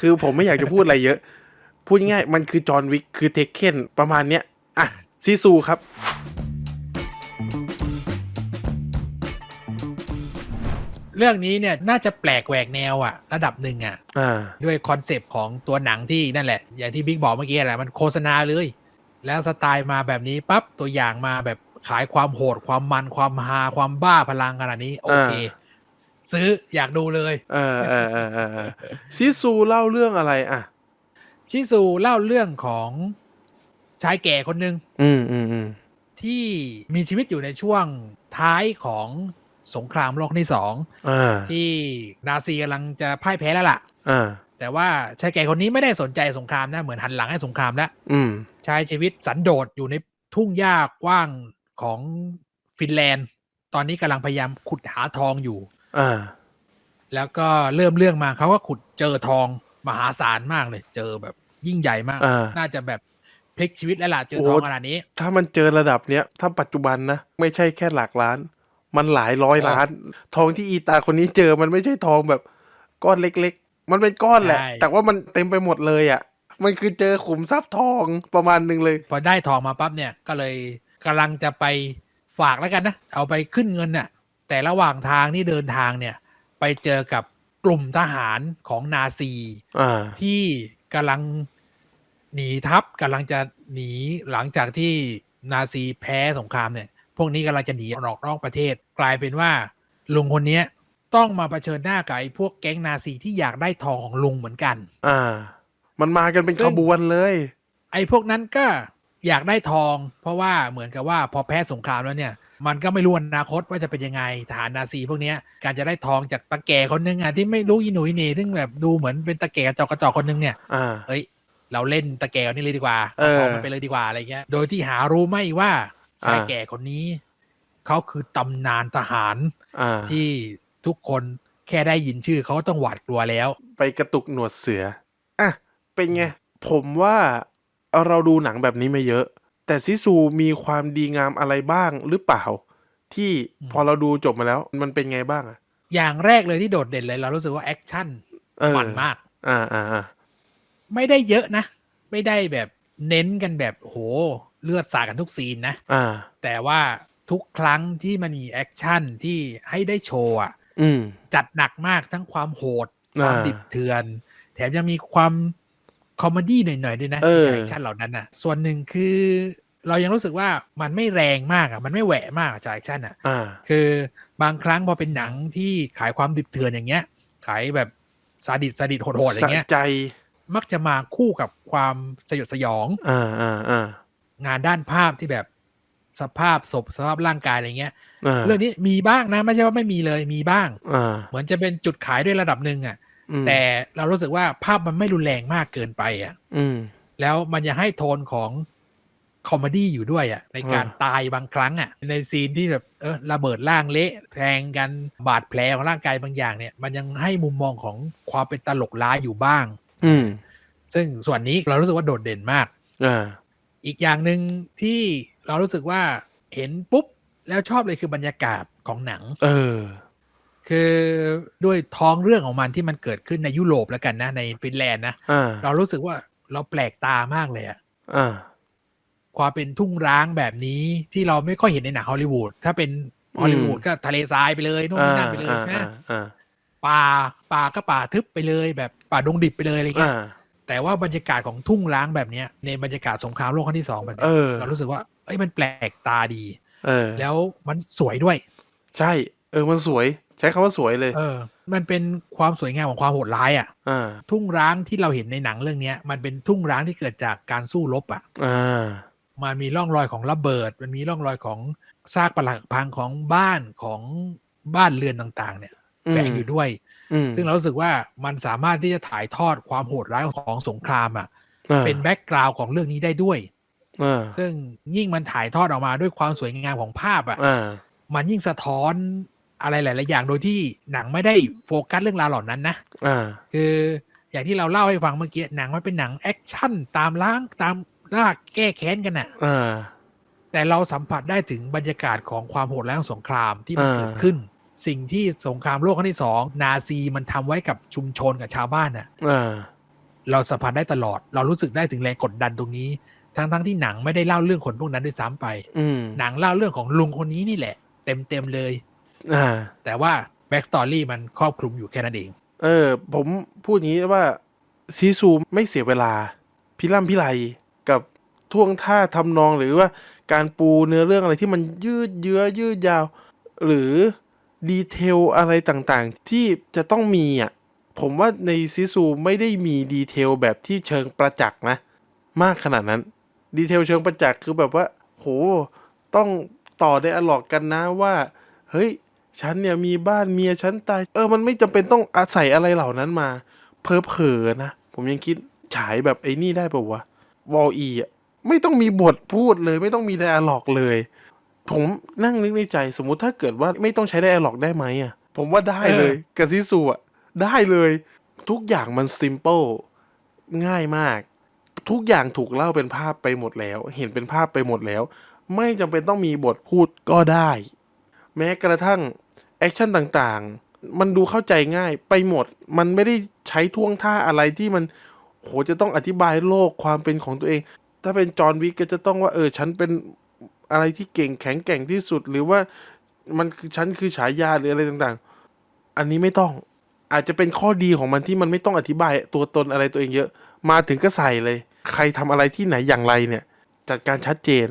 คือผมไม่อยากจะพูดอะไรเยอะ พูดง่ายๆมันคือจอห์นวิกคือเทคเคนประมาณเนี้ยอะซีซูครับเรื่องนี้เนี่ยน่าจะแปลกแหวกแนวอะระดับหนึ่งอะอ่าด้วยคอนเซปต์ของตัวหนังที่นั่นแหละ อย่างที่บิ๊กบอกเมื่อกี้แหละมันโฆษณาเลย แล้วสไตล์มาแบบนี้ปั๊บตัวอย่างมาแบบขายความโหดความมันความฮาความบ้าพลังขนาดนี้ โอเค ซื้ออยากดูเลย เออเออเออเออเออซีซูเล่าเรื่องอะไรอะ ชิซูเล่าเรื่องของชายแก่คนหนึ่งอืมอืมอืมที่มีชีวิตอยู่ในช่วงท้ายของสงครามโลกที่สองอ่าที่นาซีกำลังจะพ่ายแพ้แล้วล่ะ อ่าแต่ว่าชายแก่คนนี้ไม่ได้สนใจสงครามนะ เหมือนหันหลังให้สงครามแล้วอืมใช้ชีวิตสันโดษอยู่ในทุ่งหญ้ากว้างของฟินแลนด์ ตอนนี้กำลังพยายามขุดหาทองอยู่ อ่า แล้วก็เริ่มเรื่องมาเขาก็ขุดเจอทองมหาศาลมากเลย เจอแบบยิ่งใหญ่มาก อ่า น่าจะแบบพลิกชีวิตแล้วล่ะเจอโอ้ทองขนาดนี้ ถ้ามันเจอระดับเนี้ย ถ้าปัจจุบันนะ ไม่ใช่แค่หลักล้าน มันหลายร้อยโอ้ล้าน ทองที่อีตาคนนี้เจอมันไม่ใช่ทองแบบ ก้อนเล็กๆ มันเป็นก้อนแหละ ใช่ แต่ว่ามันเต็มไปหมดเลยอะ มันคือเจอขุมทรัพย์ทองประมาณหนึ่งเลย พอได้ทองมาปั๊บเนี่ยก็เลยกำลังจะไปฝากแล้วกันนะ เอาไปขึ้นเงินน่ะ แต่ระหว่างทางที่เดินทางเนี่ย ไปเจอกับกลุ่มทหารของนาซีอ่าที่กำลังหนีทัพกำลังจะหนีหลังจากที่นาซีแพ้สงครามเนี่ย พวกนี้กำลังจะหนีออกนอกประเทศ กลายเป็นว่าลุงคนเนี้ยต้องมาเผชิญหน้ากับไอ้พวกแก๊งนาซีที่อยากได้ทองของลุงเหมือนกัน อ่า มันมากันเป็นซึ่ขงบวนเลย ไอ้พวกนั้นก็อยากได้ทอง เพราะว่าเหมือนกับว่าพอแพ้สงครามแล้วเนี่ย มันก็ไม่รู้อนาคตว่าจะเป็นยังไงฐานนาซีพวกเนี้ยการจะได้ทองจากตะแก่คนนึงอะที่ไม่รู้อีหนุ่ยเนซึ่งแบบดูเหมือนเป็นตะแก่กระจอกกระจอกคนนึงเนี่ยอ่าเอ้ยเราเล่นตะแก่คนนี้เลยดีกว่าเออเอามันไปเลยดีกว่าอะไรเงี้ย โดยที่หารู้ไม่ว่าชายอ่าแก่คนนี้เขาคือตำนานทหารอ่าที่ทุกคนแค่ได้ยินชื่อเขาก็ต้องหวาดกลัวแล้ว ไปกระตุกหนวดเสืออะเป็นไงผมว่าเราดูหนังแบบนี้มาเยอะ แต่ซิซูมีความดีงามอะไรบ้างหรือเปล่า ที่อืมพอเราดูจบมาแล้วมันเป็นไงบ้างอะอย่างแรกเลยที่โดดเด่นเลยเรารู้สึกว่าแอคชั่นเออมันมากอ่าอ่าอ่าไม่ได้เยอะนะ ไม่ได้แบบเน้นกันแบบโหเลือดสาดกันทุกซีนนะอ่า แต่ว่าทุกครั้งที่มันมีแอคชั่นที่ให้ได้โชว์อะอืมจัดหนักมากทั้งความโหด ความอ่าดิบเถื่อน แถมยังมีความ คอมเมดี้หน่อยๆด้วยนะเออจากแอคชั่นเหล่านั้นน่ะ ส่วนหนึ่งคือ เรายังรู้สึกว่ามันไม่แรงมากอะมันไม่แหวะมากอะจากแอคชั่นอะอ่าคือบางครั้งพอเป็นหนังที่ขายความดิบเถื่อนอย่างเงี้ย ขายแบบซาดิสซาดิสโหดๆอะไรสะเงี้ยใจมักจะมาคู่กับความสยดสยองอ่าอ่าอ่างานด้านภาพที่แบบสภาพศพสภาพร่างกายอะไรเงี้ยอ่าเรื่องนี้มีบ้างนะ ไม่ใช่ว่าไม่มีเลยมีบ้างอ่าเหมือนจะเป็นจุดขายด้วยระดับหนึ่งอะอืม แต่เรารู้สึกว่าภาพมันไม่รุนแรงมากเกินไปอะอืมแล้วมันยังให้โทนของคอมเมดี้อยู่ด้วยอะในการอ่าตายบางครั้งอะในซีนที่แบบเออระเบิดร่างเละแทงกันบาดแผลของร่างกายบางอย่างเนี่ย มันยังให้มุมมองของความเป็นตลกร้ายอยู่บ้าง อืมซึ่งส่วนนี้เรารู้สึกว่าโดดเด่นมากอ่าอีกอย่างหนึ่งที่เรารู้สึกว่าเห็นปุ๊บ แล้วชอบเลยคือบรรยากาศของหนัง เออ คือด้วยท้องเรื่องของมันที่มันเกิดขึ้นในยุโรปแล้วกันนะ ในฟินแลนด์นะอ่าเรารู้สึกว่าเราแปลกตามากเลยอะอ่าความเป็นทุ่งร้างแบบนี้ที่เราไม่ค่อยเห็นในหนังฮอลลีวูดถ้าเป็นฮอลลีวูดก็ทะเลทรายไปเลยนู่นอ่านี่นั่นไปเลยอ่านะอ่าอ่าป่าป่าก็ป่าทึบไปเลย แบบป่าดงดิบไปเลยอะไรเงี้อ่ายแต่ว่าบรรยากาศของทุ่งร้างแบบเนี้ย ในบรรยากาศสงครามโลกครั้งที่สองแบบเอเนี้ยอเรารู้สึกว่าเอ้ยมันแปลกตาดี เออ แล้วมันสวยด้วย ใช่ เออมันสวย ใช้คำว่าสวยเลย เออ มันเป็นความสวยงามของความโหดร้ายอะอ่าทุ่งร้างที่เราเห็นในหนังเรื่องเนี้ย มันเป็นทุ่งร้างที่เกิดจากการสู้รบอะอ่ามันมีร่องรอยของระเบิด มันมีร่องรอยของซากปรักหักพังของบ้านของบ้านเรือนต่าง ๆ เนี่ยอืมแฝงอยู่ด้วยอืมซึ่งเรารู้สึกว่ามันสามารถที่จะถ่ายทอดความโหดร้ายของสงครามอะอ่าเป็นแบ็กกราวน์ของเรื่องนี้ได้ด้วยอ่าซึ่งยิ่งมันถ่ายทอดออกมาด้วยความสวยงามของภาพอะอ่ามันยิ่งสะท้อน อะไรหลาย ๆ อย่างโดยที่หนังไม่ได้โฟกัสเรื่องราวเหล่านั้นนะอ่าคืออย่างที่เราเล่าให้ฟังเมื่อกี้หนังมันเป็นหนังแอคชั่นตามล้างตามล่าแก้แค้นกันน่ะอ่าแต่เราสัมผัสได้ถึงบรรยากาศของความโหดร้ายของสงครามที่มันอ่าเกิดขึ้น สิ่งที่สงครามโลกครั้งที่สองนาซีมันทำไว้กับชุมชนกับชาวบ้านน่ะอ่าเราสัมผัสได้ตลอด เรารู้สึกได้ถึงแรงกดดันตรงนี้ ทั้งทั้งที่หนังไม่ได้เล่าเรื่องคนพวกนั้นด้วยซ้ำไปอืมหนังเล่าเรื่องของลุงคนนี้นี่แหละ เต็มเต็มๆเลย อ่า แต่ว่าแบ็กสตอรี่มันครอบคลุมอยู่แค่นั้นเอง เออ ผมพูดอย่างนี้ว่าซีซูไม่เสียเวลา พิล่ำพิไลกับท่วงท่าทำนองหรือว่าการปูเนื้อเรื่องอะไรที่มันยืดเยื้อยืดยาว หรือดีเทลอะไรต่างๆ ที่จะต้องมีอะ ผมว่าในซีซูไม่ได้มีดีเทลแบบที่เชิงประจักษ์นะ มากขนาดนั้น ดีเทลเชิงประจักษ์คือแบบว่า โห ต้องต่อได้อลอกกันนะว่า เฮ้ย ฉันเนี่ยมีบ้านเมียฉันตาย เออมันไม่จำเป็นต้องอาศัยอะไรเหล่านั้นมา เพอเพอๆนะ ผมยังคิดฉายแบบไอ้นี่ได้ป่าวะวอลอีอะไม่ต้องมีบทพูดเลย ไม่ต้องมีไดอะล็อกเลย ผมนั่งนึกในใจสมมุติถ้าเกิดว่าไม่ต้องใช้ไดอะล็อกได้ไหมอะ ผมว่าได้เลยเออกับซิสูอะได้เลย ทุกอย่างมันซิมเ l ิลง่ายมาก ทุกอย่างถูกเล่าเป็นภาพไปหมดแล้ว เห็นเป็นภาพไปหมดแล้ว ไม่จำเป็นต้องมีบทพูดก็ได้ แม้กระทั่ง แอคชั่นต่างๆ มันดูเข้าใจง่ายไปหมด มันไม่ได้ใช้ท่วงท่าอะไรที่มันโหจะต้องอธิบายโลกความเป็นของตัวเอง ถ้าเป็นจอห์นวิกก็จะต้องว่าเออฉันเป็นอะไรที่เก่งแข็งแกร่งที่สุด หรือว่ามันคือฉันคือฉายาหรืออะไรต่างๆ อันนี้ไม่ต้อง อาจจะเป็นข้อดีของมันที่มันไม่ต้องอธิบายตัวตนอะไรตัวเองเยอะ มาถึงก็ใส่เลย ใครทำอะไรที่ไหนอย่างไรเนี่ย จัดการชัดเจน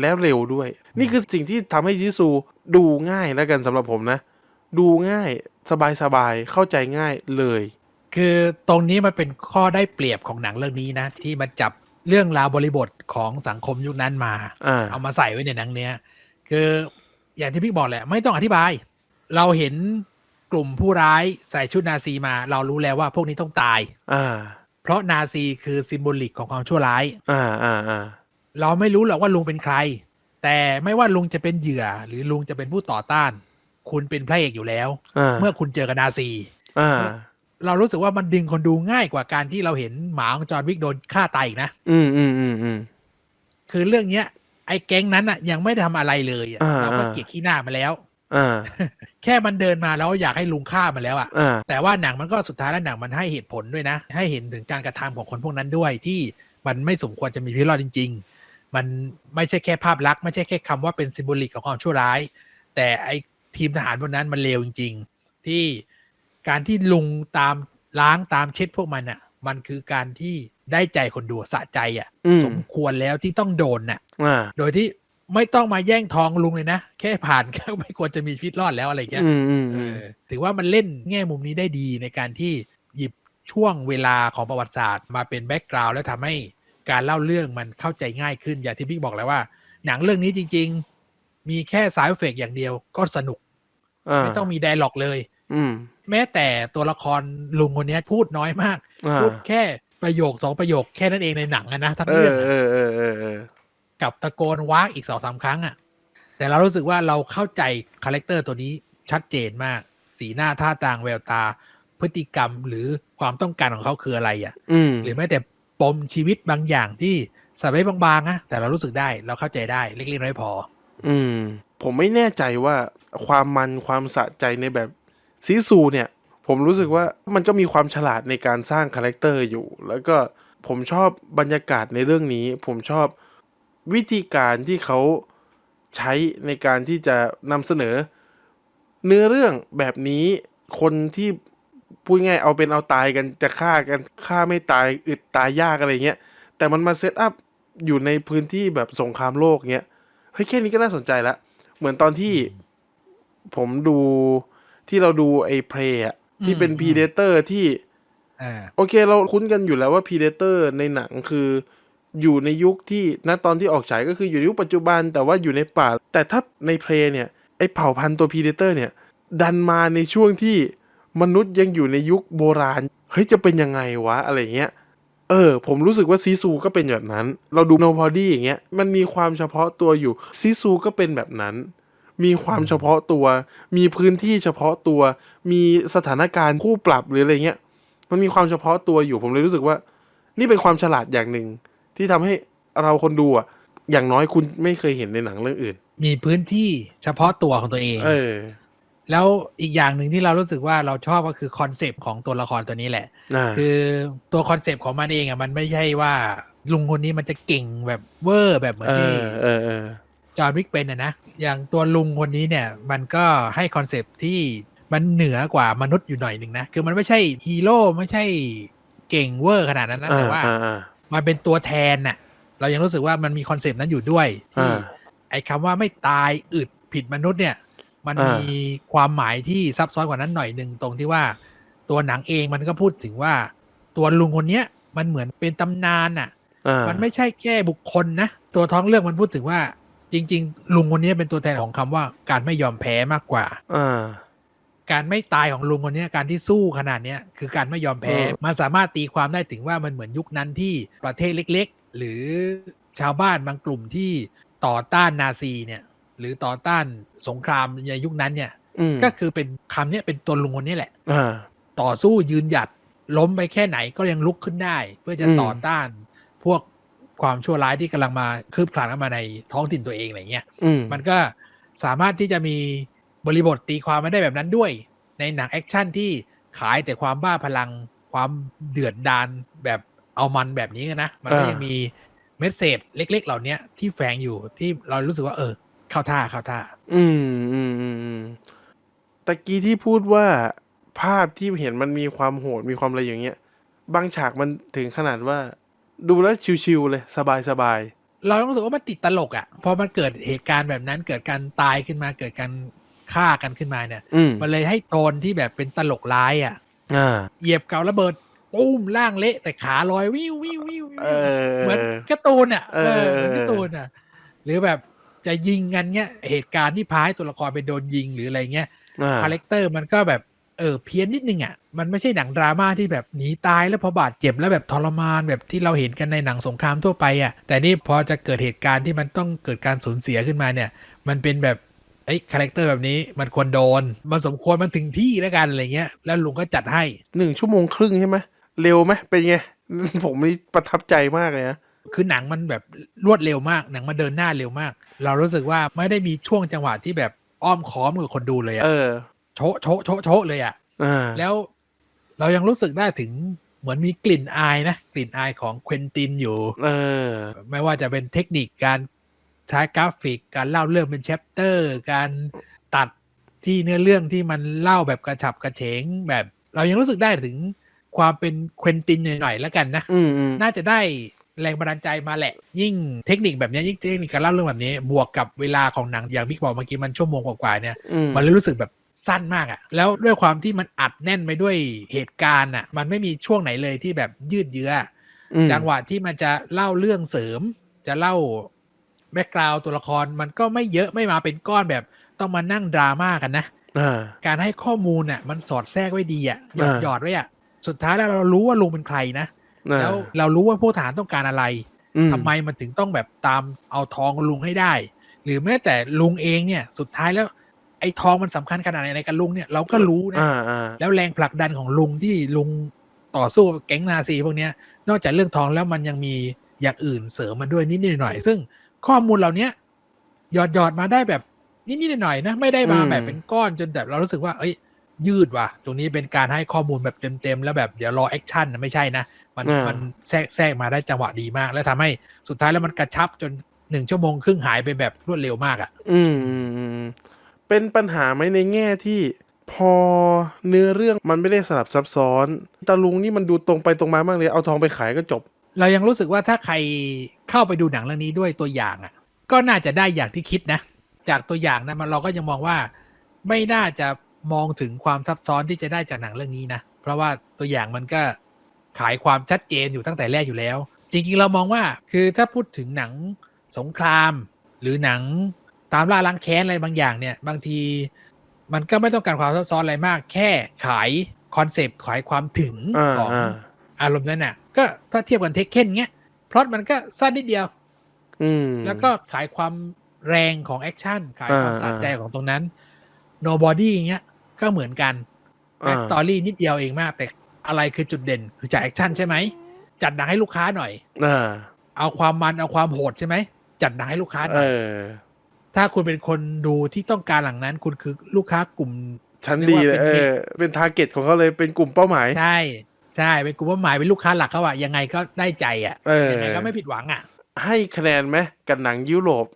แล้วเร็วด้วย นี่คือสิ่งที่ทำให้จิซู ดูง่ายแล้วกันสำหรับผมนะ ดูง่ายสบายๆเข้าใจง่ายเลย คือตรงนี้มันเป็นข้อได้เปรียบของหนังเรื่องนี้นะ ที่มันจับเรื่องราวบริบทของสังคมยุคนั้นมาอ่าเอามาใส่ไว้ในหนังเนี้ย คืออย่างที่พี่บอกแหละ ไม่ต้องอธิบาย เราเห็นกลุ่มผู้ร้ายใส่ชุดนาซีมา เรารู้แล้วว่าพวกนี้ต้องตาย อ่า เพราะนาซีคือซิมโบลิกของความชั่วร้าย อ่าอ่าอ่าเราไม่รู้หรอกว่าลุงเป็นใคร แต่ไม่ว่าลุงจะเป็นเหยื่อ หรือลุงจะเป็นผู้ต่อต้าน คุณเป็นพระเอกอยู่แล้วอ่าเมื่อคุณเจอกับนาซีอ่าเรารู้สึกว่ามันดึงคนดูง่ายกว่าการที่เราเห็นหมาของจอห์นวิกโดนฆ่าตายอีกนะ อืมอืมอืมอืมคือเรื่องเนี้ย ไอ้แก๊งนั้นอะ ยังไม่ได้ทำอะไรเลยอะอ่าเราก็อ่าเกลียดขี้หน้ามาแล้วอ่าแค่มันเดินมาแล้วอยากให้ลุงฆ่ามันแล้วอะอ่าแต่ว่าหนังมันก็สุดท้ายแล้วหนังมันให้เหตุผลด้วยนะ ให้เห็นถึงการกระทำของคนพวกนั้นด้วยที่มันไม่สมควรจะมีพิรุธจริงๆ มันไม่ใช่แค่ภาพลักษณ์ไม่ใช่แค่คำว่าเป็นซิมโบลิกของความชั่วร้าย แต่ไอทีมทหารพวกนั้นมันเลวจริง ๆ ที่การที่ลุงตามล้างตามเช็ดพวกมันอะ มันคือการที่ได้ใจคนดูสะใจอะอืมสมควรแล้วที่ต้องโดนน่ะอ่าโดยที่ไม่ต้องมาแย่งทองลุงเลยนะ แค่ผ่านก็ไม่ควรจะมีชีวิตรอดแล้วอะไรอย่างเงี้ยอืมอืมเออืมอถือว่ามันเล่นแง่มุมนี้ได้ดีในการที่หยิบช่วงเวลาของประวัติศาสตร์มาเป็นแบ็กกราวด์แล้วทำให้ การเล่าเรื่องมันเข้าใจง่ายขึ้น อย่างที่พี่บอกแล้วว่า หนังเรื่องนี้จริง ๆ มีแค่สายเฟกอย่างเดียวก็สนุกอ่าไม่ต้องมีไดร็อกเลยอืมแม้แต่ตัวละครลุงคนเนี้ยพูดน้อยมากอ่าพูดแค่ประโยคสองประโยคแค่นั้นเองในหนังอะนะทั้งเอเรื่อองอะเออเออเออเออกับตะโกนวากอีกสองสามครั้งอะ่ะ แต่เรารู้สึกว่าเราเข้าใจคาแรคเตอร์ตัวนี้ชัดเจนมาก สีหน้าท่าทางแววตาพฤติกรรมหรือความต้องการของเขาคืออะไรอะ่ะอืมหรือแม้แต่ ปมชีวิตบางอย่างที่ใส่ไว้บางๆนะแต่เรารู้สึกได้เราเข้าใจได้เล็กๆน้อยๆพอ อืม ผมไม่แน่ใจว่าความมันความสะใจในแบบซีซูเนี่ย ผมรู้สึกว่ามันก็มีความฉลาดในการสร้างคาแรคเตอร์อยู่ แล้วก็ผมชอบบรรยากาศในเรื่องนี้ ผมชอบวิธีการที่เขาใช้ในการที่จะนำเสนอ เนื้อเรื่องแบบนี้คนที่ พูดง่ายเอาเป็นเอาตายกันจะฆ่ากันฆ่าไม่ตายอึดตายยากอะไรเงี้ยแต่มันมาเซตอัพอยู่ในพื้นที่แบบสงครามโลกเงี้ยเฮ้ยแค่นี้ก็น่าสนใจละเหมือนตอนที่ผมดูที่เราดูไอ้เพลอะที่อืมเป็นอืมพีเดเตอร์ที่อ่าโอเคเราคุ้นกันอยู่แล้วว่าพีเดเตอร์ในหนังคืออยู่ในยุคที่ณตอนที่ออกฉายก็คืออยู่ในยุคปัจจุบันแต่ว่าอยู่ในป่า แต่ถ้าในเพลงเนี่ย ไอ้เผ่าพันธุ์ตัวพีเดเตอร์เนี่ย ดันมาในช่วงที่ มนุษย์ยังอยู่ในยุคโบราณ เฮ้ยจะเป็นยังไงวะอะไรเงี้ย เออ ผมรู้สึกว่าซีซูก็เป็นแบบนั้น เราดูโนพอดี้อย่างเงี้ย มันมีความเฉพาะตัวอยู่ซีซูก็เป็นแบบนั้น มีความเฉพาะตัว มีพื้นที่เฉพาะตัว มีสถานการณ์คู่ปรับหรืออะไรเงี้ย มันมีความเฉพาะตัวอยู่ ผมเลยรู้สึกว่า นี่เป็นความฉลาดอย่างหนึ่ง ที่ทำให้เราคนดูอะ อย่างน้อยคุณไม่เคยเห็นในหนังเรื่องอื่น มีพื้นที่เฉพาะตัวของตัวเอง เออ แล้วอีกอย่างหนึ่งที่เรารู้สึกว่าเราชอบก็คือคอนเซปต์ของตัวละครตัวนี้แหละอ่าคือตัวคอนเซปต์ของมันเองอะมันไม่ใช่ว่าลุงคนนี้มันจะเก่งแบบเวอร์แบบเหมือนเอที่อเออเออจอห์นวิกเป็นอะนะ อย่างตัวลุงคนนี้เนี่ยมันก็ให้คอนเซปต์ที่มันเหนือกว่ามนุษย์อยู่หน่อยหนึ่งนะ คือมันไม่ใช่ฮีโร่ไม่ใช่เก่งเวอร์ขนาดนั้นนะอ่าแต่ว่าอ่าอ่ามันเป็นตัวแทนน่ะ เรายังรู้สึกว่ามันมีคอนเซปต์นั้นอยู่ด้วยที่อ่าไอ้คำว่าไม่ตายอึดผิดมนุษย์เนี่ย มันอ่ามีมีความหมายที่ซับซ้อนกว่านั้นหน่อยหนึ่งตรงที่ว่า ตัวหนังเองมันก็พูดถึงว่า ตัวลุงคนเนี้ยมันเหมือนเป็นตำนานน่ะอ่ามันไม่ใช่แค่บุคคลนะ ตัวท้องเรื่องมันพูดถึงว่า จริง ๆ ลุงคนนี้เป็นตัวแทนของคำว่า การไม่ยอมแพ้มากกว่าอ่าการไม่ตายของลุงคนนี้การที่สู้ขนาดเนี้ยคือการไม่ยอมแพ้เออมันสามารถตีความได้ถึงว่ามันเหมือนยุคนั้นที่ประเทศเล็ก ๆ หรือชาวบ้านบางกลุ่มที่ต่อต้านนาซีเนี่ย หรือต่อต้านสงครามในยุคนั้นเนี่ยอืมก็คือเป็นคำเนี้ยเป็นตัวลุงคนนี้แหละอ่าต่อสู้ยืนหยัดล้มไปแค่ไหนก็ยังลุกขึ้นได้ เพื่อจะอืมต่อต้านพวกความชั่วร้ายที่กำลังมาคืบคลานเข้ามาในท้องถิ่นตัวเองอะไรเงี้ยอืมมันก็สามารถที่จะมีบริบทตีความมาได้แบบนั้นด้วย ในหนังแอคชั่นที่ขายแต่ความบ้าพลังความเดือดดาลแบบเอามันแบบนี้นะ มันก็อ่ายัยังมีเมสเซจเล็ก ๆ เหล่านี้ที่แฝงอยู่ที่เรารู้สึกว่าเออ เข้าท่าเข้าท่า อืมอืมอืมอืมตะกี้ที่พูดว่าภาพที่เห็นมันมีความโหดมีความอะไรอย่างเงี้ย บางฉากมันถึงขนาดว่า ดูแล้วชิวๆเลย สบายสบายเรารู้สึกว่ามันติดตลกอะ่ะพอมันเกิดเหตุการณ์แบบนั้นเกิดการตายขึ้นมาเกิดการฆ่ากันขึ้นมาเนี่ย อืมมันเลยให้โทนที่แบบเป็นตลกร้ายอะ่ะ อ่า เหยียบเการะเบิดปุ้มล่างเละแต่ขาลอยวิววิววิววิวเออ เหมือนการ์ตูนอะเอเอออเหมือนการ์ตูนอะ หรือแบบ จะยิงกันเงี้ยเหตุการณ์ที่พาให้ตัวละครไปโดนยิงหรืออะไรเงี้ยอ่าคาแรคเตอร์มันก็แบบเออเพี้ยนนิดนึงอะมันไม่ใช่หนังดราม่าที่แบบหนีตายแล้วพอบาดเจ็บแล้วแบบทรมานแบบที่เราเห็นกันในหนังสงครามทั่วไปอะแต่นี่พอจะเกิดเหตุการณ์ที่มันต้องเกิดการสูญเสียขึ้นมาเนี่ย มันเป็นแบบไอ้คาแรคเตอร์แบบนี้มันควรโดน มันสมควรมันถึงที่แล้วกันอะไรเงี้ยแล้วลุงก็จัดให้หนึ่งชั่วโมงครึ่งใช่ไหมเร็วไหมเป็นไงผมนี่ประทับใจมากเลยนะ คือหนังมันแบบรวดเร็วมาก หนังมาเดินหน้าเร็วมาก เรารู้สึกว่าไม่ได้มีช่วงจังหวะที่แบบอ้อมค้อมกับคนดูเลยอะเออโชะโชะโชะโชะเลยอะอ่าแล้วเรายังรู้สึกได้ถึงเหมือนมีกลิ่นอายนะ กลิ่นอายของเควินตินอยู่ เออ ไม่ว่าจะเป็นเทคนิคการใช้กราฟิก การเล่าเรื่องเป็นแชปเตอร์ การตัดที่เนื้อเรื่องที่มันเล่าแบบกระฉับกระเฉงแบบ เรายังรู้สึกได้ถึงความเป็นเควินตินหน่อยๆแล้วกันนะอืมอืมน่าจะได้ แรงบันดาลใจมาแหละ ยิ่งเทคนิคแบบนี้ยิ่งเทคนิคการเล่าเรื่องแบบนี้ บวกกับเวลาของหนังอย่างพี่บอกเมื่อกี้มันชั่วโมงกว่าๆเนี่ยอืมมันเลยรู้สึกแบบสั้นมากอะ่ะ แล้วด้วยความที่มันอัดแน่นไปด้วยเหตุการณ์อะ มันไม่มีช่วงไหนเลยที่แบบยืดเยื้ออืมจังหวะที่มันจะเล่าเรื่องเสริม จะเล่าแบ็กกราวตัวละครมันก็ไม่เยอะไม่มาเป็นก้อนแบบต้องมานั่งดราม่ากันนะอ่าการให้ข้อมูลอะ มันสอดแทรกไว้ดีอะหยอดอ่าหยอดไว้อะสุดท้ายแล้วเรารู้ว่าลุงเป็นใครนะอ่า แล้วเรารู้ว่าผู้ฐานต้องการอะไรอืทำไมมันถึงต้องแบบตามเอาทองลุงให้ได้ หรือแม้แต่ลุงเองเนี่ยสุดท้ายแล้ว ไอ้ทองมันสำคัญขนาดไหนในกับลุงเนี่ยเราก็รู้นะอ่าอ่าแล้วแรงผลักดันของลุงที่ลุงต่อสู้กับแก๊งนาซีพวกเนี้ย นอกจากเรื่องทองแล้วมันยังมีอย่างอื่นเสริมมาด้วยนิดๆหน่อยๆซึ่งข้อมูลเหล่าเนี้ยหยอดหยอดๆมาได้แบบนิดๆหน่อยๆนะไม่ได้มาแบบเป็นก้อนจนแบบเรารู้สึกว่า เอ้ย ยืดว่ะ ตรงนี้เป็นการให้ข้อมูลแบบเต็มๆ แล้วแบบเดี๋ยวรอแอคชั่นนะไม่ใช่นะ มันอ่ามัมันแทรกแทรกมาได้จังหวะดีมาก แล้วทำให้สุดท้ายแล้วมันกระชับจนหนึ่งชั่วโมงครึ่งหายไปแบบรวดเร็วมากอะ่ะอืมอืมอืม เป็นปัญหาไหมในแง่ที่พอเนื้อเรื่องมันไม่ได้สลับซับซ้อนตาลุงนี่มันดูตรงไปตรงมามากเลย เอาทองไปขายก็จบ เรายังรู้สึกว่าถ้าใครเข้าไปดูหนังเรื่องนี้ด้วยตัวอย่างอะ่ะ ก็น่าจะได้อย่างที่คิดนะ จากตัวอย่างนะมันเราก็ยังมองว่าไม่น่าจะ มองถึงความซับซ้อนที่จะได้จากหนังเรื่องนี้นะ เพราะว่าตัวอย่างมันก็ขายความชัดเจนอยู่ตั้งแต่แรกอยู่แล้ว จริงๆเรามองว่าคือถ้าพูดถึงหนังสงคราม หรือหนังตามล่าล้างแค้นอะไรบางอย่างเนี่ย บางทีมันก็ไม่ต้องการความซับซ้อนอะไรมาก แค่ขายคอนเซปต์ขายความถึงอ่าของอ่าอารมณ์นั้นน่ะ ก็ถ้าเทียบกันเทคเคนเงี้ยพล็อตมันก็สั้นนิดเดียวอืมแล้วก็ขายความแรงของแอคชั่นขายความอ่าสะใจของตรงนั้น nobody อย่างเงี้ย ก็เหมือนกันแบ็อ่ากสตอรี่นิดเดียวเองมาก แต่อะไรคือจุดเด่นคือจากแอคชั่นใช่ไหม จัดหนังให้ลูกค้าหน่อยอ่าเอาความมันเอาความโหดใช่ไหม จัดหนังให้ลูกค้าหเอน่อยอถ้าคุณเป็นคนดูที่ต้องการหลังนั้น คุณคือลูกค้ากลุ่มชั้นดีเลยเรีเอยกว่าเป็นอเป็นทาร์เก็ตของเขาเลยเป็นกลุ่มเป้าหมาย ใช่ ใช่เป็นกลุ่มเป้าหมายเป็นลูกค้าหลักเขาอะยังไงก็ได้ใจอะเออยังไงก็ไม่ผิดหวังอะให้คะแนนไหมกับหนังยุโรป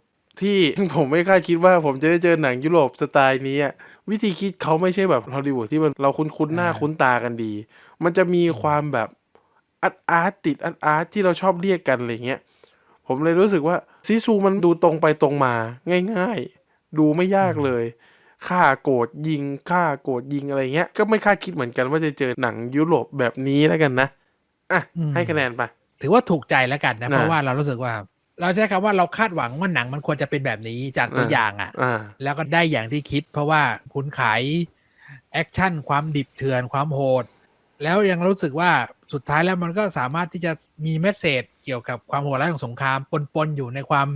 ที่ผมไม่คาดคิดว่าผมจะได้เจอหนังยุโรปสไตล์นี้อะ วิธีคิดเขาไม่ใช่แบบฮอลลีวูดที่มันเราคุ้นๆหน้าคุ้นตากันดี มันจะมีความแบบอาร์ตอาร์ตติดอาร์ตอาร์ตที่เราชอบเรียกกันอะไรเงี้ยผมเลยรู้สึกว่าซีซูมันดูตรงไปตรงมา ง่ายๆ ดูไม่ยากเลยฆ่าโกรธยิงฆ่าโกรธยิงอะไรเงี้ย ก็ไม่คาดคิดเหมือนกันว่าจะเจอหนังยุโรปแบบนี้แล้วกันนะอะให้คะแนนไป ถือว่าถูกใจแล้วกันนะน่ะเพราะว่าเรารู้สึกว่า เราใช้คำว่าเราคาดหวังว่าหนังมันควรจะเป็นแบบนี้จากตัวอ่าอย่างอะอ่าแล้วก็ได้อย่างที่คิด เพราะว่าคุณขายแอคชั่นความดิบเถื่อนความโหด แล้วยังรู้สึกว่าสุดท้ายแล้วมันก็สามารถที่จะมีเมสเซจเกี่ยวกับความโหดร้ายของสงครามปนๆอยู่ในความ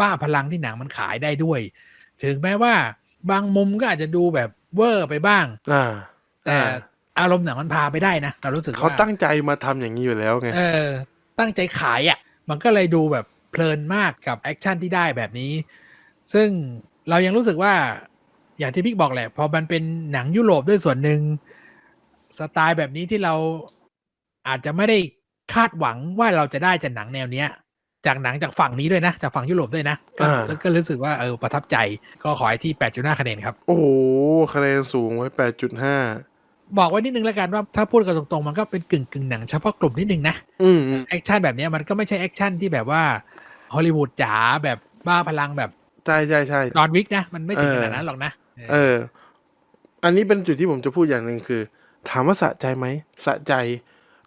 บ้าพลังที่หนังมันขายได้ด้วย ถึงแม้ว่าบางมุมก็อาจจะดูแบบเวอร์ไปบ้างอ่าแต่อ่าอารมณ์หนังมันพาไปได้นะเรารู้สึกว่าเขาตั้งใจมาทำอย่างนี้อยู่แล้วไงเออ ตั้งใจขายอะ่ะ มันก็เลยดูแบบ เพลินมากกับแอคชั่นที่ได้แบบนี้ ซึ่งเรายังรู้สึกว่าอย่างที่พี่บอกแหละ พอมันเป็นหนังยุโรปด้วยส่วนหนึ่งสไตล์แบบนี้ที่เราอาจจะไม่ได้คาดหวังว่าเราจะได้จากหนังแนวเนี้ย จากหนังจากฝั่งนี้ด้วยนะ จากฝั่งยุโรปด้วยนะก็อ่าแล้วก็รู้สึกว่าเออประทับใจก็ขอให้ที่ 8.5 คะแนนครับ โอ้โหคะแนนสูงไว้แปดจุดห้าบอกไว้นิดนึงแล้วกันว่าถ้าพูดกันตรงๆ มันก็เป็นกึ่งกึ่งๆหนังเฉพาะกลุ่มนิดนึงนะอืมอืมแอคชั่นแบบเนี้ยมันก็ไม่ใช่แอคชั่นที่แบบว่า ฮอลลีวูดจ๋าแบบบ้าพลังแบบใช่ใช่ใช่จอห์นวิกนะ มันไม่ถึงเออขนาดนั้นหรอกนะ เออ อันนี้เป็นจุดที่ผมจะพูดอย่างหนึ่งคือ ถามว่าสะใจไหมสะใจ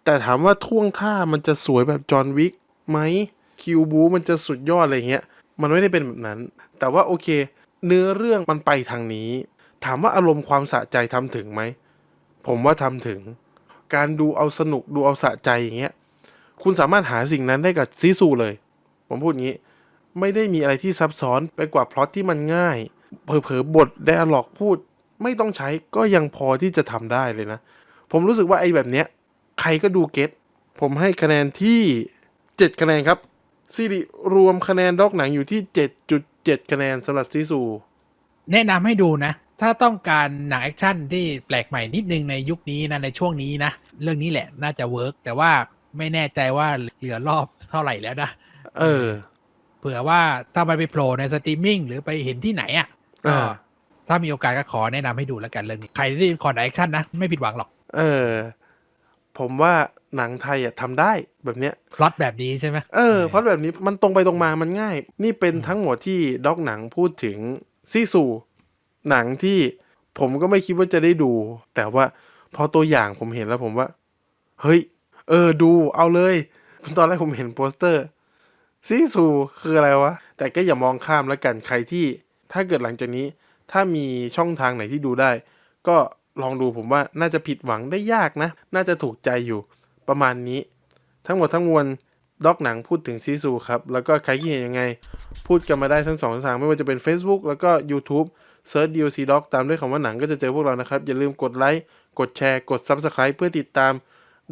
แต่ถามว่าท่วงท่ามันจะสวยแบบจอห์นวิกไหมคิวบูมันจะสุดยอดอะไรเงี้ย มันไม่ได้เป็นแบบนั้น แต่ว่าโอเค เนื้อเรื่องมันไปทางนี้ ถามว่าอารมณ์ความสะใจทำถึงไหม ผมว่าทำถึง การดูเอาสนุกดูเอาสะใจอย่างเงี้ย คุณสามารถหาสิ่งนั้นได้กับซีซูเลย ผมพูดงี้ ไม่ได้มีอะไรที่ซับซ้อนไปกว่าพล็อตที่มันง่าย เผลอๆบทไดอะล็อกพูด ไม่ต้องใช้ก็ยังพอที่จะทำได้เลยนะ ผมรู้สึกว่าไอ้แบบเนี้ย ใครก็ดูเก็ตผมให้คะแนนที่เจ็ดคะแนนครับซีรีรวมคะแนนด็อกหนังอยู่ที่เจ็ดจุดเจ็ดคะแนนสำหรับซีซูแนะนำให้ดูนะ ถ้าต้องการหนังแอคชั่นที่แปลกใหม่นิดนึงในยุคนี้นะในช่วงนี้นะ เรื่องนี้แหละน่าจะเวิร์กแต่ว่าไม่แน่ใจว่าเหลือรอบเท่าไหร่แล้วนะ เออ เผื่อว่าถ้ามันไปโผล่ในสตรีมมิ่งหรือไปเห็นที่ไหนอะก็อ่าถ้ามีโอกาสก็ขอแนะนำให้ดูแล้วกันเรื่องนี้ใครที่คอร์ดแอคชั่นนะไม่ผิดหวังหรอก เออ ผมว่าหนังไทยอะทำได้แบบเนี้ยพล็อตแบบนี้ใช่ไหมเออเพราะแบบนี้มันตรงไปตรงมามันง่าย นี่เป็นทั้งหมดที่ด็อกหนังพูดถึงซีซูหนังที่ผมก็ไม่คิดว่าจะได้ดู แต่ว่าพอตัวอย่างผมเห็นแล้วผมว่า เฮ้ย เออดูเอาเลย ตอนแรกผมเห็นโปสเตอร์ ซีซูคืออะไรวะ แต่ก็อย่ามองข้ามแล้วกันใครที่ ถ้าเกิดหลังจากนี้ ถ้ามีช่องทางไหนที่ดูได้ ก็ลองดูผมว่าน่าจะผิดหวังได้ยากนะ น่าจะถูกใจอยู่ ประมาณนี้ ทั้งหมดทั้งมวลด็อกหนังพูดถึงซีซูครับ แล้วก็ใครคิดเห็นยังไง พูดกันมาได้ทั้งสองทางไม่ว่าจะเป็น Facebook แล้วก็ YouTube เซิร์ช DLC Doc ตามด้วยคำว่าหนังก็จะเจอพวกเรานะครับ อย่าลืมกดไลค์กดแชร์กด Subscribe เพื่อติดตาม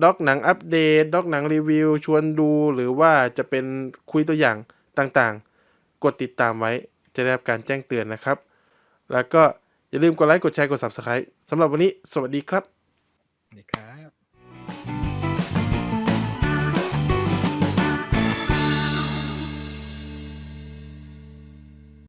ด็อกหนังอัปเดตด็อกหนังรีวิว ชวนดูหรือว่าจะเป็นคุยตัวอย่างต่างๆ กดติดตามไว้จะได้รับการแจ้งเตือนนะครับ แล้วก็อย่าลืมกดไลค์ กดแชร์ กด Subscribe สำหรับวันนี้ สวัสดีครับ